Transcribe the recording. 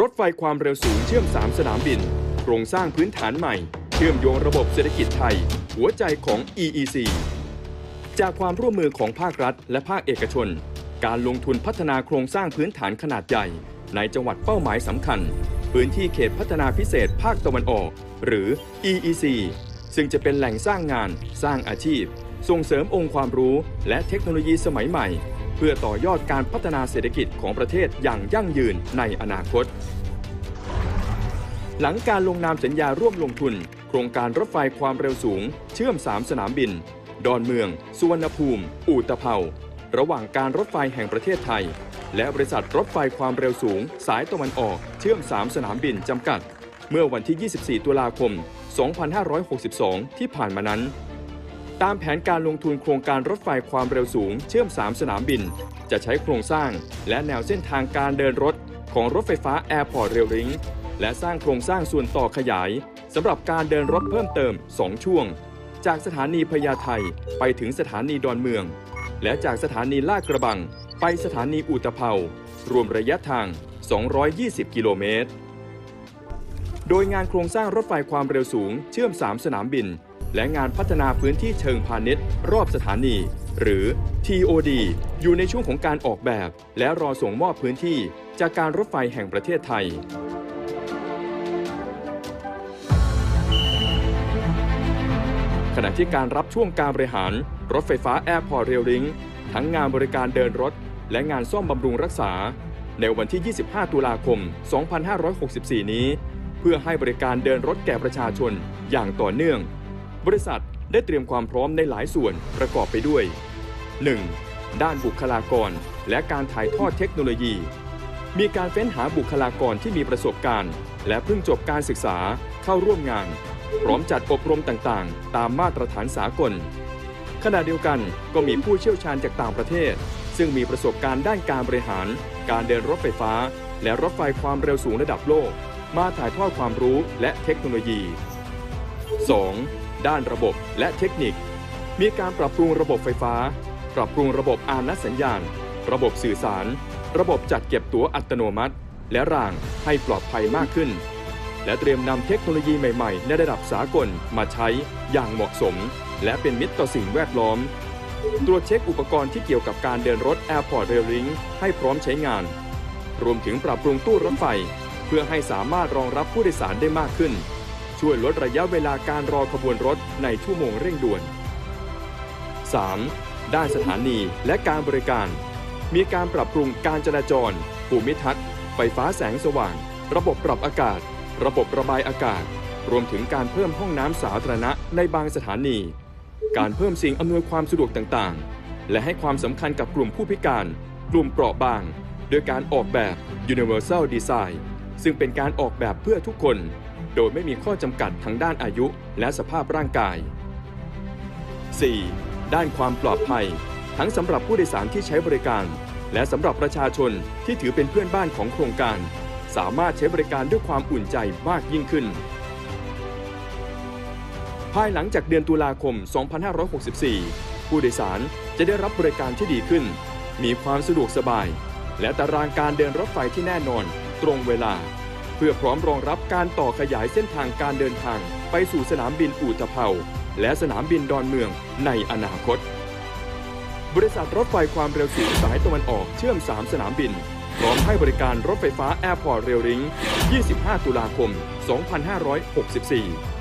รถไฟความเร็วสูงเชื่อม 3 สนามบิน โครงสร้างพื้นฐานใหม่ เชื่อมโยงระบบเศรษฐกิจไทย หัวใจของ EEC จากความร่วมมือของภาครัฐ และภาคเอกชน การลงทุนพัฒนาโครงสร้างพื้นฐานขนาดใหญ่ ในจังหวัดเป้าหมายสำคัญ พื้นที่เขตพัฒนาพิเศษภาคตะวันออก หรือ EEC ซึ่งจะเป็นแหล่งสร้างงาน สร้างอาชีพ ส่งเสริมองค์ความรู้ และเทคโนโลยีสมัยใหม่ เพื่อต่อยอดการพัฒนาเศรษฐกิจของประเทศอย่างยั่งยืนในอนาคต หลังการลงนามสัญญาร่วมลงทุน โครงการรถไฟความเร็วสูง เชื่อม 3 สนามบิน ดอนเมือง สุวรรณภูมิ อู่ตะเภาระหว่างการรถไฟแห่งประเทศไทย และบริษัทรถไฟความเร็วสูง สายตะวันออกเชื่อม 3 สนามบินจำกัด เมื่อวันที่ 24 ตุลาคม 2562 ที่ผ่านมานั้น ตามแผนการลงทุนโครงการรถไฟความเร็วสูง เชื่อม 3 สนามบิน จะใช้โครงสร้าง และแนวเส้นทางการเดินรถของรถไฟฟ้า Airport Rail Link และสร้างโครงสร้างส่วนต่อขยายสำหรับการเดินรถเพิ่มเติม 2 ช่วง จากสถานีพญาไทไปถึงสถานีดอนเมือง และจากสถานีลาดกระบัง ไปสถานีอุตภเปารวมระยะทาง 220 กิโลเมตร โดยงานโครงสร้างรถไฟความเร็วสูง เชื่อม 3 สนามบิน และงานพัฒนาพื้นที่เชิงพาณิชย์ รอบสถานี หรือ TOD อยู่ในช่วงของการออกแบบ และรอส่งมอบพื้นที่จากการรถไฟแห่งประเทศไทย ขณะที่การรับช่วงการบริหาร รถไฟฟ้า Airport Rail Link ทั้งงานบริการเดินรถ และงานซ่อมบำรุงรักษา ในวันที่ 25 ตุลาคม 2564 นี้ เพื่อให้บริการเดินรถแก่ประชาชนอย่างต่อเนื่อง บริษัทได้เตรียมความพร้อมในหลายส่วนประกอบไปด้วย 1. ด้านบุคลากร และการถ่ายทอดเทคโนโลยี มีการเฟ้นหาบุคลากรที่มีประสบการณ์ และเพิ่งจบการศึกษาเข้าร่วมงาน พร้อมจัดอบรมต่างๆ ตามมาตรฐานสากล ขณะเดียวกันก็มีผู้เชี่ยวชาญจากต่างประเทศ ซึ่งมีประสบการณ์ด้านการบริหาร การเดินรถไฟฟ้า และรถไฟความเร็วสูงระดับโลก มาถ่ายทอดความรู้และเทคโนโลยี 2. ด้านระบบและเทคนิค มีการปรับปรุงระบบไฟฟ้า ปรับปรุงระบบอานัดสัญญาณ ระบบสื่อสาร ระบบจัดเก็บตั๋วอัตโนมัติ และรางให้ปลอดภัยมากขึ้น และเตรียมนำเทคโนโลยีใหม่ๆ ในระดับสากลมาใช้อย่างเหมาะสม และเป็นมิตรต่อสิ่งแวดล้อม ตรวจเช็คอุปกรณ์ที่เกี่ยวกับการเดินรถ Airport Rail Link ให้พร้อมใช้งาน รวมถึงปรับปรุงตู้รถไฟ เพื่อให้สามารถรองรับผู้โดยสารได้มากขึ้น ช่วยลดระยะเวลาการรอขบวนรถในชั่วโมงเร่งด่วน 3. ด้านสถานีและการบริการ มีการปรับปรุงการจราจร ภูมิทัศน์ ไฟฟ้าแสงสว่าง ระบบปรับอากาศ ระบบระบายอากาศ รวมถึงการเพิ่มห้องน้ำสาธารณะในบางสถานี การเพิ่มสิ่งอำนวยความสะดวกต่างๆ และให้ความสำคัญกับกลุ่มผู้พิการ กลุ่มเปราะบาง โดยการออกแบบ Universal Design ซึ่งเป็นการออกแบบเพื่อทุกคน โดยไม่มีข้อจำกัดทางด้านอายุและสภาพร่างกาย 4. ด้านความปลอดภัย ทั้งสำหรับผู้โดยสารที่ใช้บริการ และสำหรับประชาชนที่ถือเป็นเพื่อนบ้านของโครงการ สามารถใช้บริการด้วยความอุ่นใจมากยิ่งขึ้น ภายหลังจากเดือนตุลาคม 2564 ผู้โดยสารจะได้รับบริการที่ดีขึ้น มีความสะดวกสบาย และตารางการเดินรถไฟที่แน่นอน ตรงเวลา พื่อพร้อมรองรับการต่อขยายเส้นทางการเดินทาง ไปสู่สนามบินอู่ตะเภาและสนามบินดอนเมืองในอนาคต บริษัทรถไฟความเร็วสูงสายตะวันออกเชื่อม 3 สนามบิน พร้อมให้บริการรถไฟฟ้าแอร์พอร์ตเรลลิง25 ตุลาคม 2564